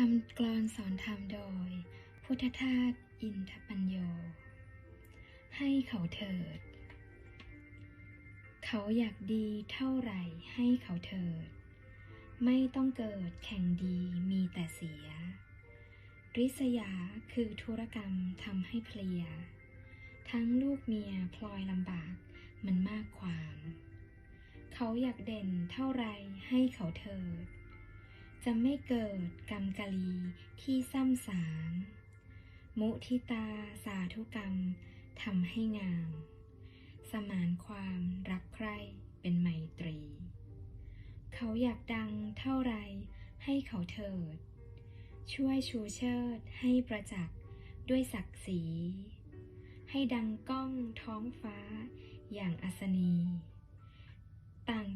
คำกลอนสอนธรรมโดย พุทธทาสอินทปัญโย ให้เขาเถิด เขาอยากดีเท่าไหร่ให้เขาเถิด ไม่ต้องเกิดแข่งดีมีแต่เสีย ริษยาคือธุรกรรมทำให้เพลีย ทั้งลูกเมียพลอยลำบากมันมากความ เขาอยากเด่นเท่าไรให้เขาเถิด จะไม่เกิดกรรมกะลี ที่ซ้ำสางมุทิตาสาธุกรรมทำให้งาม สมานความรักใคร่เป็นไมตรี เขาอยากดังเท่าไรให้เขาเถิด ช่วยชูเชิดให้ประจักษ์ด้วยศักดิ์ศรี ให้ดังก้องท้องฟ้าอย่างอัศนี ต่าง